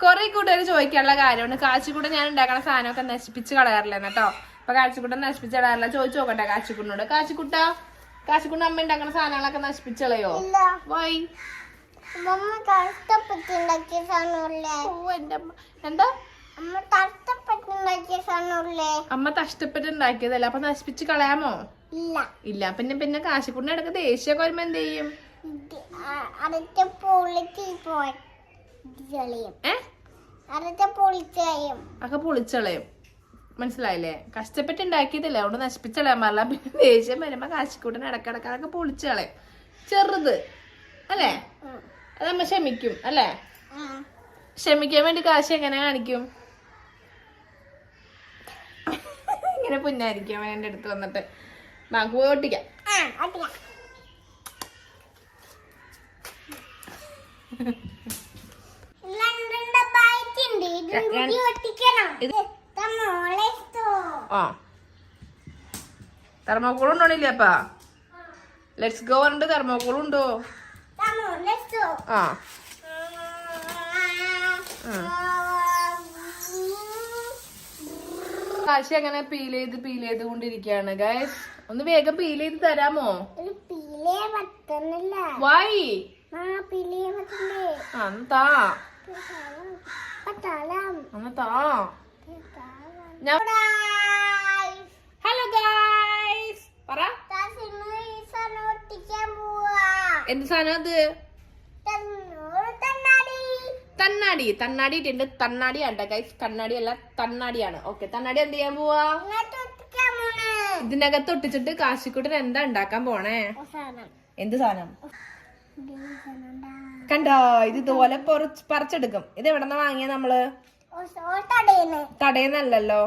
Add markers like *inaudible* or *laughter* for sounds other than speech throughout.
കുറെ കൂട്ടുകാർ ചോദിക്കാനുള്ള കാര്യമാണ് കാച്ചിക്കൂടെ ഞാൻ ഉണ്ടാക്കുന്ന സാധനമൊക്കെ നശിപ്പിച്ച് കളയാറില്ല കേട്ടോ അപ്പൊ കാച്ചിക്കൂട്ടം നശിപ്പിച്ച് കളയാറില്ല. ചോദിച്ചു നോക്കട്ടെ കാച്ചിക്കുട്ടിനോട് കാച്ചിക്കുട്ട കാച്ചിക്കുട്ട അമ്മ ഉണ്ടാക്കുന്ന സാധനങ്ങളൊക്കെ നശിപ്പിച്ച് കളയോ വൈ എന്താ? അമ്മ കഷ്ടപ്പെട്ടുണ്ടാക്കിയ സാധനമല്ലേ? അമ്മ കഷ്ടപ്പെട്ട് ഉണ്ടാക്കിയതല്ല അപ്പൊ നശിപ്പിച്ച് കളയാമോ? ഇല്ല. ഇല്ല. പിന്നെ പിന്നെ കാശിക്കുട്ടിനെ ഇടയ്ക്ക് ദേഷ്യമൊക്കെ വരുമ്പോ എന്ത് ചെയ്യും? ഒക്കെ പൊളിച്ചളയും. മനസ്സിലായില്ലേ? കഷ്ടപ്പെട്ട് ഉണ്ടാക്കിയതല്ലേ? അവിടെ നശിപ്പിച്ചളയാൻ പാടില്ല പിന്നെ ദേഷ്യം വരുമ്പോ കാശിക്കൂട്ടിന് ഇടക്കിടക്കൊക്കെ പൊളിച്ചളയും. ചെറുത്. അല്ലേ? ഉം. അത് നമ്മ ക്ഷമിക്കും. അല്ലേ. ക്ഷമിക്കാൻ വേണ്ടി കാശ് എങ്ങനെ കാണിക്കും? ഇങ്ങനെ പുന്നായിരിക്കും അവൻ എന്റെ അടുത്ത് വന്നിട്ട്. നമുക്ക് പോയി ഒട്ടിക്കാം. *laughs* ആ. തെർമോക്കോൾ ഉണ്ടോണില്ലേ അപ്പാ? ലെറ്റ്സ് ഗോ പറഞ്ഞിട്ട് തെർമോക്കോൾ ഉണ്ടോ ആ. കാശി അങ്ങനെ പീൽ ചെയ്ത് പീൽ ചെയ്ത് കൊണ്ടിരിക്കുകയാണ് ഗൈസ് ഒന്ന് വേഗം പീൽ ചെയ്ത് തരാമോ? വൈ ആ താ. താ ഞാൻ ഹലോ ഗൈസ് പറ. എന്ത് സാധനം അത്? തന്നോട് തന്നാടി. ഇട്ടുണ്ട് തന്നാടി അണ്ട ഗൈസ് കണ്ണാടി അല്ല തന്നാടിയാണ്. ഓക്കെ തന്നാടി എന്ത് ചെയ്യാൻ പോവാ? ഇതിനകത്ത് ഒട്ടിച്ചിട്ട് കാശിക്കുട്ടൻ എന്താ ഉണ്ടാക്കാൻ പോണേ? എന്ത് സാധനം? കണ്ടോ? ഇത് ഇതുപോലെ പൊറച്ച് പറിച്ചെടുക്കും. ഇത് എവിടെ നിന്ന് വാങ്ങിയ നമ്മൾ? തടയുന്നല്ലോ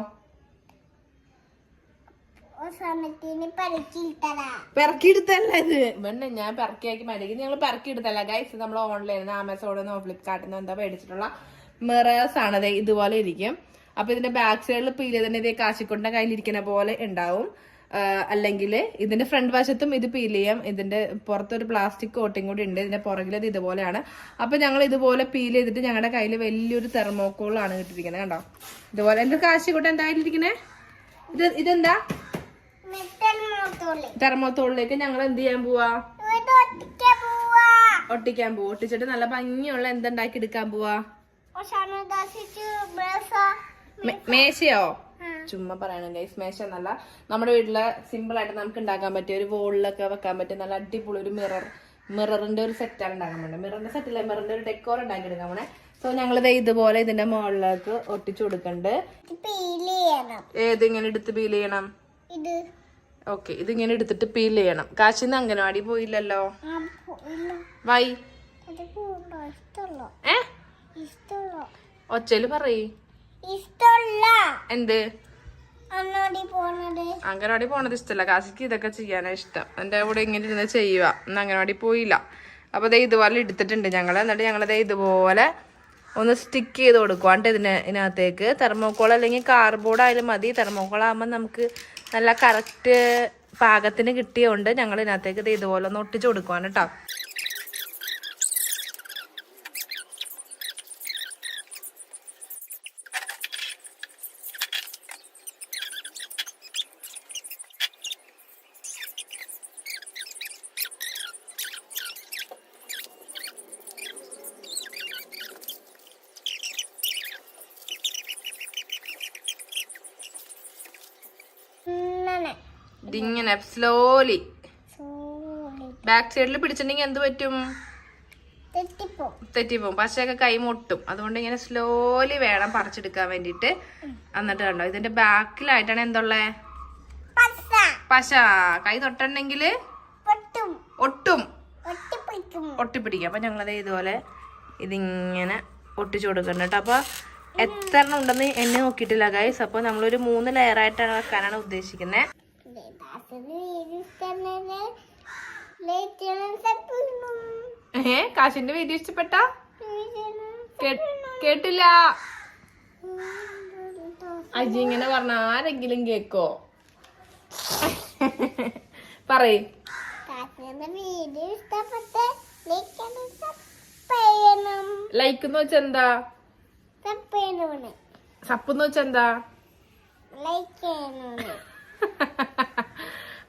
പെറക്കിയെടുത്തല്ല ഇത്. വേണ്ട ഞാൻ പെറക്കിയാക്കി മരിക്കും ഞങ്ങൾ പെറക്കിയെടുത്തല്ല ഗൈസ് നമ്മൾ ഓൺലൈനിൽ നിന്ന് ആമസോണിൽ നിന്നോ ഫ്ലിപ്കാർട്ടിൽ നിന്നോ എന്താ മേടിച്ചിട്ടുള്ള മിറേഴ്സ് ആണ്. ഇതുപോലെ ഇരിക്കും. അപ്പൊ ഇതിന്റെ ബാക്ക് സൈഡിൽ പീൽ തന്നെ ഇതേ കാശിക്കൊണ്ട കയ്യിലിരിക്കുന്ന പോലെ ഉണ്ടാവും. അല്ലെങ്കിൽ ഇതിന്റെ ഫ്രണ്ട് വശത്തും ഇത് പീൽ ചെയ്യാം. ഇതിന്റെ പുറത്തൊരു പ്ലാസ്റ്റിക് കോട്ടിങ് കൂടി ഉണ്ട്. ഇതിന്റെ പുറകിൽ ഇത് ഇതുപോലെയാണ്. അപ്പൊ ഞങ്ങൾ ഇതുപോലെ പീൽ ചെയ്തിട്ട് ഞങ്ങളുടെ കയ്യിൽ വലിയൊരു തെർമോക്കോളാണ് കിട്ടിയിരിക്കുന്നത് കണ്ടോ? ഇതുപോലെ. എന്റെ കാശിക്കൂട്ടം എന്തായാലും ഇരിക്കണേ ഇത് ഇതെന്താ? തെർമോത്തോളിലേക്ക് ഞങ്ങൾ എന്ത് ചെയ്യാൻ പോവാ? ഒട്ടിക്കാൻ പോവാ. ഒട്ടിച്ചിട്ട് നല്ല ഭംഗിയുള്ള എന്തുണ്ടാക്കി എടുക്കാൻ പോവാ? മേശയോ? ചുമ്മാ പറയണം ഗൈസ് മേശ എന്നല്ല. നമ്മുടെ വീട്ടിൽ സിമ്പിൾ ആയിട്ട് നമുക്ക് ഉണ്ടാക്കാൻ പറ്റിയ ഒരു വോളിലൊക്കെ വെക്കാൻ പറ്റിയ നല്ല അടിപൊളി ഒരു മിറർ മിററിന്റെ ഒരു സെറ്റാണ് ഉണ്ടാക്കാൻ വേണ്ടത് മിററിന്റെ സെറ്റില്ല മിററിന്റെ ഒരു ഡെക്കോർ ഉണ്ടാക്കി എടുക്കാൻ വേണേ സോ ഞങ്ങളിത് ഇതുപോലെ ഇതിന്റെ മുകളിലേക്ക് ഒട്ടിച്ചു കൊടുക്കണ്ട്. ഏത് ഇങ്ങനെ എടുത്ത് പീൽ ചെയ്യണം? ഇത്. ഓക്കെ ഇതിങ്ങനെ എടുത്തിട്ട് പീൽ ചെയ്യണം. കാശിന്ന് അംഗനവാടി പോയില്ലല്ലോ? വൈ. ഏ? ഒച്ചയിൽ പറയ്. ഇഷ്ടമല്ല എന്ത്? അംഗനവാടി പോണത് ഇഷ്ടമല്ല കാശിക്ക് ഇതൊക്കെ ചെയ്യാനാ ഇഷ്ടം. എന്റെ കൂടെ ഇങ്ങനെ ഇരുന്ന് ചെയ്യുക. ഇന്ന് അംഗനവാടി പോയില്ല. അപ്പോൾ ദേ ഇതുപോലെ എടുത്തിട്ടുണ്ട്. ഞങ്ങൾ എന്നിട്ട് ഞങ്ങൾ ദേ ഇതുപോലെ ഒന്ന് സ്റ്റിക്ക് ചെയ്ത് കൊടുക്കുക എന്നിട്ട് ഇതിന് ഇതിനകത്തേക്ക് തെർമോക്കോൾ അല്ലെങ്കിൽ കാർബോർഡ് ആയാലും മതി. തെർമോക്കോൾ ആകുമ്പോൾ നമുക്ക് നല്ല കറക്റ്റ് പാകത്തിന് കിട്ടിയതുകൊണ്ട് ഞങ്ങൾ ഇതിനകത്തേക്ക് ഇത് ഇതുപോലെ ഒന്ന് ഒട്ടിച്ചു കൊടുക്കുവാണ് കേട്ടോ ഇങ്ങനെ ഇതിങ്ങനെ സ്ലോലി ബാക്ക് സൈഡിൽ പിടിച്ചിട്ടുണ്ടെങ്കിൽ എന്ത് പറ്റും? തെറ്റിപ്പോ തെറ്റിപ്പോവും. പശയൊക്കെ കൈ മുട്ടും. അതുകൊണ്ട് ഇങ്ങനെ സ്ലോലി വേണം പറിച്ചെടുക്കാൻ വേണ്ടിയിട്ട്. എന്നിട്ട് കണ്ടോ ഇതിന്റെ ബാക്കിലായിട്ടാണ് എന്തുള്ളേ? പശ. കൈ തൊട്ടുണ്ടെങ്കിൽ ഒട്ടും. ഒട്ടിപ്പിടിക്കും. അപ്പൊ ഞങ്ങളത് ഇതുപോലെ ഇതിങ്ങനെ ഒട്ടിച്ചു കൊടുക്കുന്നുണ്ട് അപ്പൊ എത്ര ഉണ്ടെന്ന് എന്നെ നോക്കിയിട്ടില്ല ഗൈസ് അപ്പൊ നമ്മളൊരു മൂന്ന് ലെയർ ആയിട്ടാണ് വെക്കാനാണ് ഉദ്ദേശിക്കുന്നത് ഏ കാശിന്റെ വീഡിയോ ഇഷ്ടപ്പെട്ട? കേട്ടില്ല. അജി ഇങ്ങനെ പറഞ്ഞ ആരെങ്കിലും കേക്കോ? പറയ്. ലൈക്ക് എന്ന് വെച്ചെന്താ സപ്പ് എന്ന് വെച്ചെന്താ ലൈക്ക് *laughs*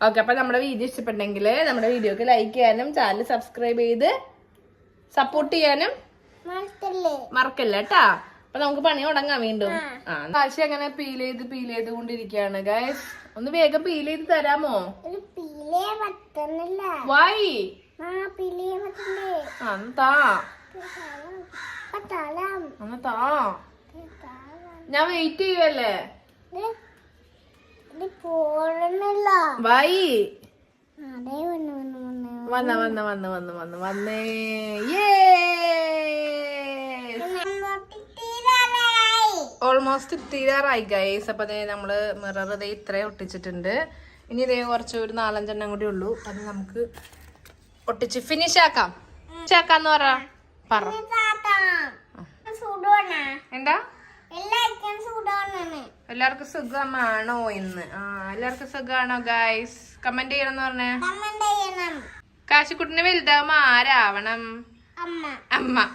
ഓക്കെ അപ്പൊ നമ്മുടെ വീഡിയോ ഇഷ്ടപ്പെട്ടെങ്കിൽ നമ്മുടെ വീഡിയോക്ക് ലൈക്ക് ചെയ്യാനും ചാനൽ സബ്സ്ക്രൈബ് ചെയ്ത് സപ്പോർട്ട് ചെയ്യാനും മറക്കല്ലേ? കേട്ടാ അപ്പൊ നമുക്ക് പണി തുടങ്ങാം വീണ്ടും. ആ. കാശി അങ്ങനെ പീൽ ചെയ്ത് പീൽ ചെയ്ത് കൊണ്ടിരിക്കുകയാണ് ഗൈസ് ഒന്ന് വേഗം പീൽ ചെയ്ത് തരാമോ? താ. ഞാൻ വെയിറ്റ് ചെയ്യുവല്ലേ? വന്നു വന്നു വന്നു. വന്ന വന്ന വന്ന് യേ. ഓൾമോസ്റ്റ് തീരാറായി ഗൈസ് അപ്പൊ അതേ നമ്മൾ മിറർ ഇതേ ഇത്രയും ഒട്ടിച്ചിട്ടുണ്ട്. ഇനി ഇതേ കുറച്ച് ഒരു നാലഞ്ചെണ്ണം കൂടി ഉള്ളൂ. അത് നമുക്ക് ഒട്ടിച്ച് ഫിനിഷ് ആക്കാം. ഫിനിഷ് ആക്കാന്ന് പറ. പറ. എന്താ? എല്ലാവർക്കും സുഖമാണോ ഇന്ന് ആ എല്ലാവർക്കും സുഖമാണോ ഗായ്സ് കമന്റ് ചെയ്യണം എന്ന് പറഞ്ഞേ കാശിക്കുട്ടിന് വലുതാവുമ്പോ ആരാവണം? അമ്മ. അമ്മ.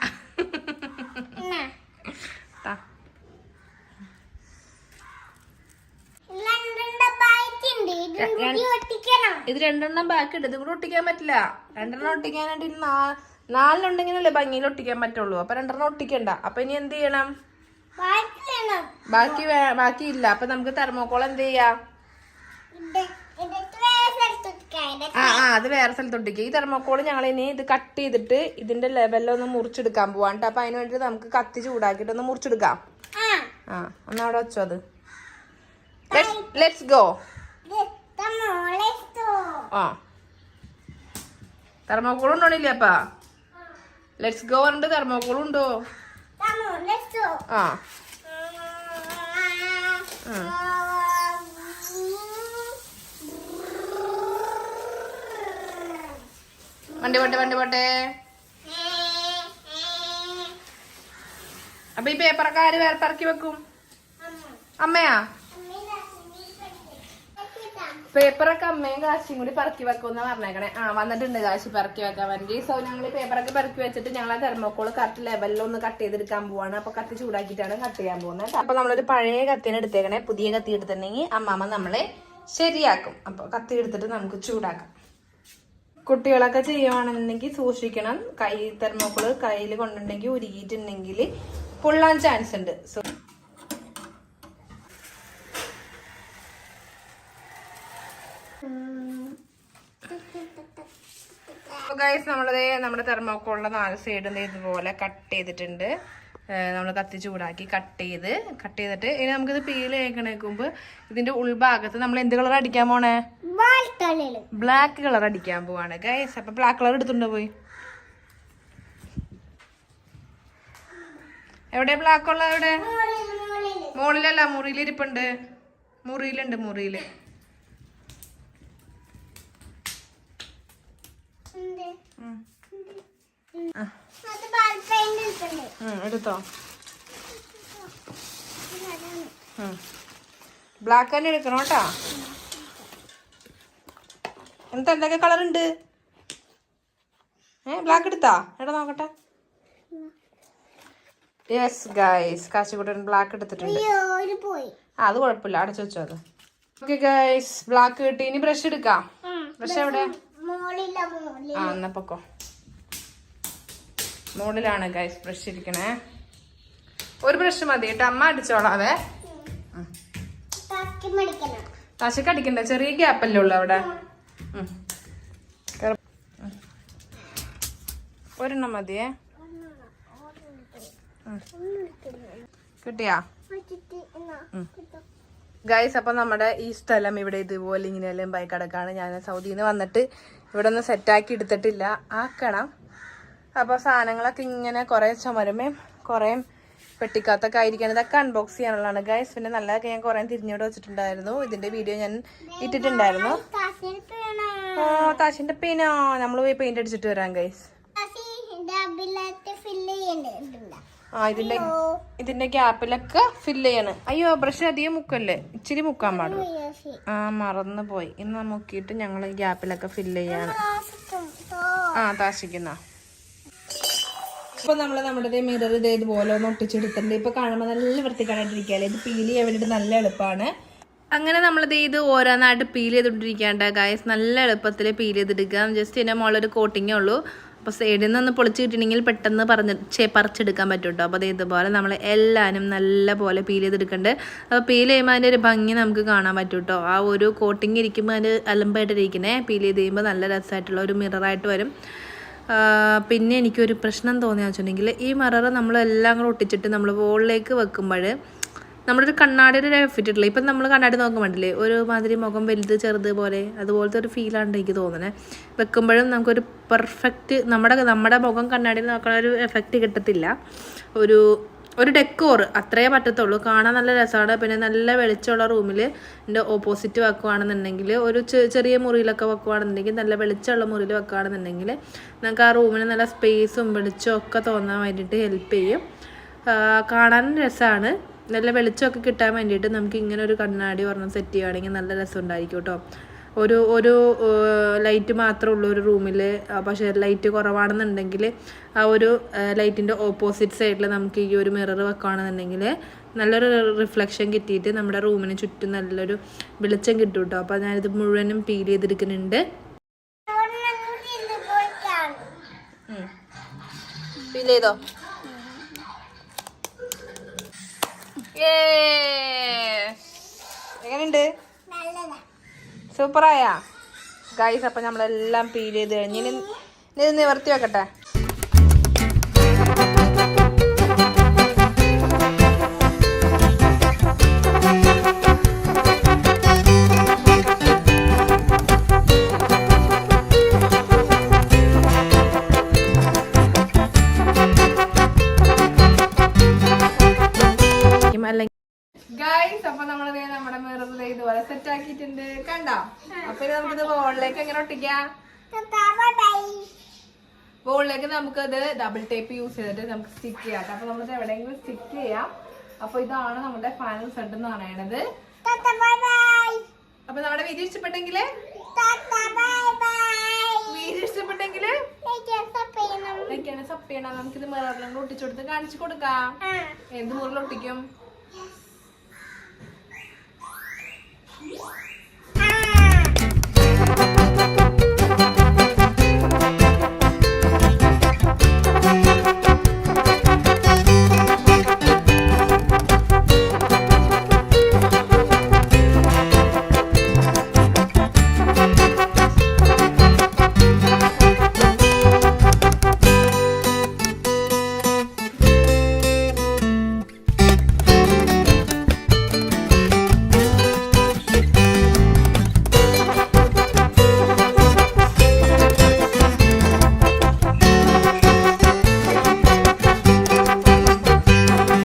ഇത് രണ്ടെണ്ണം ബാക്കി ഉണ്ട് ഇത് കൂടെ ഒട്ടിക്കാൻ പറ്റില്ല. രണ്ടെണ്ണം ഒട്ടിക്കാനായിട്ട് നാലിനുണ്ടെങ്കിലല്ലേ നാ- ഭംഗിയിൽ ഒട്ടിക്കാൻ പറ്റുള്ളൂ. അപ്പൊ രണ്ടെണ്ണം ഒട്ടിക്കണ്ട. അപ്പൊ ഇനി എന്ത് ചെയ്യണം? ബൈക്ക് ബാക്കി ഇല്ല അപ്പൊ നമുക്ക് തെർമോക്കോൾ എന്ത് ചെയ്യാം? ആ ആ അത് വേറെ സ്ഥലത്ത് ഒട്ടിക്കുക ഈ തെർമോക്കോൾ ഞങ്ങൾ ഇനി ഇത് കട്ട് ചെയ്തിട്ട് ഇതിന്റെ ലെവലിലൊന്ന് മുറിച്ചെടുക്കാൻ പോവാണ്ട് അപ്പൊ അതിന് വേണ്ടിട്ട് നമുക്ക് കത്തി ചൂടാക്കിയിട്ട് ഒന്ന് മുറിച്ചെടുക്കാം. ആ. ഒന്ന് അവിടെ വെച്ചോ അത്. ലെറ്റ്സ് ഗോ ആ. തെർമോക്കോൾ ഉണ്ടോണില്ലേ അപ്പാ? ലെറ്റ്സ് ഗോ പറഞ്ഞിട്ട് തെർമോക്കോൾ ഉണ്ടോ? ആ. വണ്ടി പോട്ടെ വണ്ടി പോട്ടെ. അപ്പൊ ഈ പേപ്പറൊക്കെ ആര് വേറെ പറക്കി വെക്കും. അമ്മയാ? പേപ്പറൊക്കെ അമ്മയും കാശിയും കൂടി പറക്കി വെക്കുമെന്ന് പറഞ്ഞേക്കണേ. ആ വന്നിട്ടുണ്ട് കാശി പറക്കി വെക്കാൻ വേണ്ടി. സോ ഞങ്ങൾ പേപ്പറൊക്കെ പറക്കി വെച്ചിട്ട് ഞങ്ങൾ ആ തെർമോക്കോൾ കറക്റ്റ് ലെവലിൽ ഒന്ന് കട്ട് ചെയ്തെടുക്കാൻ പോവാണ്. അപ്പൊ കത്തി ചൂടാക്കിയിട്ടാണ് കട്ട് ചെയ്യാൻ പോകുന്നത്. അപ്പൊ നമ്മളൊരു പഴയ കത്തിനെ എടുത്തേക്കണേ. പുതിയ കത്തി എടുത്തിട്ടുണ്ടെങ്കിൽ അമ്മാമ്മ നമ്മളെ ശരിയാക്കും. അപ്പൊ കത്തി എടുത്തിട്ട് നമുക്ക് ചൂടാക്കാം. കുട്ടികളൊക്കെ ചെയ്യുവാണെന്നുണ്ടെങ്കിൽ സൂക്ഷിക്കണം. കൈ തെർമോക്കോൾ കയ്യിൽ കൊണ്ടുണ്ടെങ്കിൽ ഉരുകിയിട്ടുണ്ടെങ്കിൽ പൊള്ളാൻ ചാൻസ് ഉണ്ട്. സോ ഗൈസ് നമ്മളത് നമ്മുടെ തെർമോക്കോളിലെ നാല് സൈഡും ഇതുപോലെ കട്ട് ചെയ്തിട്ടുണ്ട്. നമ്മൾ കത്തി ചൂടാക്കി കട്ട് ചെയ്ത് കട്ട് ചെയ്തിട്ട് ഇനി നമുക്കിത് പീൽ കേൾക്കണേക്കുമ്പ് ഇതിന്റെ ഉൾഭാഗത്ത് നമ്മൾ എന്ത് കളർ അടിക്കാൻ പോണേ? ബ്ലാക്ക് കളർ അടിക്കാൻ പോവാണ്. ഗൈസ് അപ്പൊ ബ്ലാക്ക് കളർ എടുത്തുണ്ടോ പോയി? എവിടെ ബ്ലാക്ക് ഉള്ള എവിടെ മോളിലല്ല മുകളിലല്ല മുറിയിൽ ഇരിപ്പുണ്ട് മുറിയിലുണ്ട് മുറിയിൽ. എടുത്തോ. ബ്ലാക്ക് തന്നെ എടുക്കണം കേട്ടാ. എന്താ എന്തൊക്കെ കളർ ഉണ്ട്? ഏ ബ്ലാക്ക് എടുത്താ? എടാ നോക്കട്ടെ. യെസ് ഗൈസ് കാശിക്കുട്ടൻ ബ്ലാക്ക് എടുത്തിട്ടുണ്ട്. ആ അത് കുഴപ്പമില്ല. അടച്ചു വെച്ചോ അത്. ഓക്കെ ഗൈസ് ബ്ലാക്ക് കിട്ടി. ഇനി ബ്രഷ് എടുക്കാം. ബ്രഷ് എവിടെ? ആ എന്നാ പൊക്കോ. മുകളിലാണ് ഗൈസ് ബ്രഷ് ഇരിക്കണേ. ഒരു ബ്രഷ് മതി കേട്ടോ. അമ്മ അടിച്ചോളാവേ. താശക്ക് അടിക്കണ്ട. ചെറിയ ഗ്യാപ്പല്ലേ ഉള്ളു അവിടെ. ഒരെണ്ണം മതിയേ. കിട്ടിയാ. ഗൈസ് അപ്പൊ നമ്മുടെ ഈ സ്ഥലം ഇവിടെ ഇതുപോലെ ഇങ്ങനെ എല്ലാം ബൈക്ക് കിടക്കാണ് ഞാൻ സൗദിയിൽ നിന്ന് വന്നിട്ട് ഇവിടെ ഒന്ന് സെറ്റാക്കി എടുത്തിട്ടില്ല. ആക്കണം. അപ്പോൾ സാധനങ്ങളൊക്കെ ഇങ്ങനെ കുറേ ചുമരുമേം കുറേ പെട്ടിക്കാത്തൊക്കെ ആയിരിക്കണം. ഇതൊക്കെ അൺബോക്സ് ചെയ്യാനുള്ളതാണ്. ഗൈസ് പിന്നെ നല്ലതൊക്കെ ഞാൻ കുറേ തിരിഞ്ഞോട് വെച്ചിട്ടുണ്ടായിരുന്നു. ഇതിന്റെ വീഡിയോ ഞാൻ ഇട്ടിട്ടുണ്ടായിരുന്നു. ഓ താശിന്റെ പിന്നോ നമ്മൾ പോയി പെയിന്റ് അടിച്ചിട്ട് വരാം ഗൈസ് ആ ഇതിന്റെ ഇതിന്റെ ഗ്യാപ്പിലൊക്കെ ഫില്ല് ചെയ്യണ്. അയ്യോ ബ്രഷ് അധികം മുക്കല്ലേ? ഇച്ചിരി മുക്കാൻ പാടും ആ മറന്നു പോയി ഇന്ന് മുക്കിയിട്ട് ഞങ്ങൾ ഗ്യാപ്പിലൊക്കെ ഫില്ല് ചെയ്യാണ്. ആ താശിക്കുന്ന ഇപ്പൊ നമ്മൾ നമ്മുടെ മിറർ ഇത് ഇതുപോലെ ഒന്ന് ഒട്ടിച്ചെടുത്തിട്ടുണ്ട്. ഇപ്പൊ കാണുമ്പോൾ നല്ല വൃത്തിക്കാനായിട്ടിരിക്കുകയല്ലേ ഇത് പീൽ ചെയ്യാൻ വേണ്ടിയിട്ട് നല്ല എളുപ്പമാണ് അങ്ങനെ നമ്മളിത് ഇത് ഓരോന്നായിട്ട് പീൽ ചെയ്തുകൊണ്ടിരിക്കാണ്ട് ഗായസ് നല്ല എളുപ്പത്തിൽ പീൽ ചെയ്തെടുക്കാം ജസ്റ്റ് ഇതിന്റെ ഒരു കോട്ടിങ്ങേ ഉള്ളൂ. അപ്പോൾ സൈഡിൽ നിന്ന് പൊളിച്ച് കിട്ടണമെങ്കിൽ പെട്ടെന്ന് പറഞ്ഞ് ചേ പറിച്ചെടുക്കാൻ പറ്റും കേട്ടോ അപ്പോൾ അത് ഇതുപോലെ നമ്മൾ എല്ലാവരും നല്ല പോലെ പീൽ ചെയ്തെടുക്കുന്നുണ്ട് അപ്പോൾ പീൽ ചെയ്യുമ്പോൾ അതിന്റെ ഒരു ഭംഗി നമുക്ക് കാണാൻ പറ്റും കേട്ടോ ആ ഒരു കോട്ടിങ് ഇരിക്കുമ്പോൾ അതിന് അലമ്പായിട്ടിരിക്കണേ. പീൽ ചെയ്ത് കഴിയുമ്പോൾ നല്ല രസമായിട്ടുള്ള ഒരു മിററായിട്ട് വരും. പിന്നെ എനിക്കൊരു പ്രശ്നം തോന്നിയെന്ന് വെച്ചിട്ടുണ്ടെങ്കിൽ ഈ മിറർ നമ്മളെല്ലാം കൂടെ ഒട്ടിച്ചിട്ട് നമ്മൾ വോളിലേക്ക് വെക്കുമ്പോൾ നമ്മുടെ ഒരു കണ്ണാടിയുടെ ഒരു എഫക്റ്റ് ഇട്ടില്ല ഇപ്പം നമ്മൾ കണ്ണാടി നോക്കാൻ വേണ്ടില്ലേ ഒരു മാതിരി മുഖം വലുത് ചെറുത് പോലെ അതുപോലത്തെ ഒരു ഫീലാണ് എനിക്ക് തോന്നുന്നത് വെക്കുമ്പോഴും നമുക്കൊരു പെർഫെക്റ്റ് നമ്മുടെ നമ്മുടെ മുഖം കണ്ണാടിയിൽ നോക്കണ ഒരു എഫക്റ്റ് കിട്ടത്തില്ല. ഒരു ഒരു ഡെക്കോർ അത്രയേ പറ്റത്തുള്ളൂ. കാണാൻ നല്ല രസമാണ്. പിന്നെ നല്ല വെളിച്ചമുള്ള റൂമിൽ എന്റെ ഓപ്പോസിറ്റ് വെക്കുകയാണെന്നുണ്ടെങ്കിൽ ഒരു ചെറിയ മുറിയിലൊക്കെ വെക്കുകയാണെന്നുണ്ടെങ്കിൽ നല്ല വെളിച്ചമുള്ള മുറിയിൽ വെക്കുകയാണെന്നുണ്ടെങ്കിൽ നമുക്ക് ആ റൂമിന് നല്ല സ്പേസും വെളിച്ചവും ഒക്കെ തോന്നാൻ വേണ്ടിയിട്ട് ഹെൽപ്പ് ചെയ്യും. കാണാൻ രസമാണ്. നല്ല വെളിച്ചമൊക്കെ കിട്ടാൻ വേണ്ടിയിട്ട് നമുക്ക് ഇങ്ങനെ ഒരു കണ്ണാടി ഒരെണ്ണം സെറ്റ് ചെയ്യുകയാണെങ്കിൽ നല്ല രസം ഉണ്ടായിരിക്കും കേട്ടോ. ഒരു ഒരു ലൈറ്റ് മാത്രമേ ഉള്ളൂ ഒരു റൂമിൽ പക്ഷേ ലൈറ്റ് കുറവാണെന്നുണ്ടെങ്കിൽ ആ ഒരു ലൈറ്റിന്റെ ഓപ്പോസിറ്റ് സൈഡിൽ നമുക്ക് ഈ ഒരു മിറർ വെക്കുകയാണെന്നുണ്ടെങ്കിൽ നല്ലൊരു റിഫ്ലക്ഷൻ കിട്ടിയിട്ട് നമ്മുടെ റൂമിന് ചുറ്റും നല്ലൊരു വെളിച്ചം കിട്ടും കേട്ടോ. അപ്പോൾ ഞാനിത് മുഴുവനും പീൽ കാണും ഫീൽ ചെയ്തോ? എങ്ങനെയുണ്ട്? സൂപ്പറായാ ഗൈസ് അപ്പം നമ്മളെല്ലാം പീൽ ചെയ്ത് കഴിഞ്ഞ് ഇനി നിവർത്തി വെക്കട്ടെ. ഗൈസ് അപ്പൊ നമ്മളത് നമ്മുടെ മിററിൽ ഇതുപോലെ സെറ്റ് ആക്കിയിട്ടുണ്ട്. കണ്ടോ? അപ്പൊ ഇത് നമുക്കിത് ബോളിലേക്ക് എങ്ങനെ ഒട്ടിക്കാം? ബോളിലേക്ക് നമുക്കത് ഡബിൾ ടേപ്പ് യൂസ് ചെയ്തിട്ട് നമുക്ക് സ്റ്റിക്ക് ചെയ്യാം അപ്പൊ നമ്മളിത് എവിടെയെങ്കിലും സ്റ്റിക്ക് ചെയ്യാം. അപ്പൊ ഇതാണ് നമ്മുടെ ഫൈനൽ സെറ്റ് എന്ന് പറയണത്. അപ്പൊ നമ്മുടെ വീഡിയോ ഇഷ്ടപ്പെട്ടെങ്കിൽ വീഡിയോ ഇഷ്ടപ്പെട്ടെങ്കിൽ സപ്പ് ചെയ്യണം. നമുക്കിത് മിററിലും ഒട്ടിച്ചു കൊടുത്ത് കാണിച്ചു കൊടുക്കാം. എന്ത് മുറിൽ ഒട്ടിക്കും?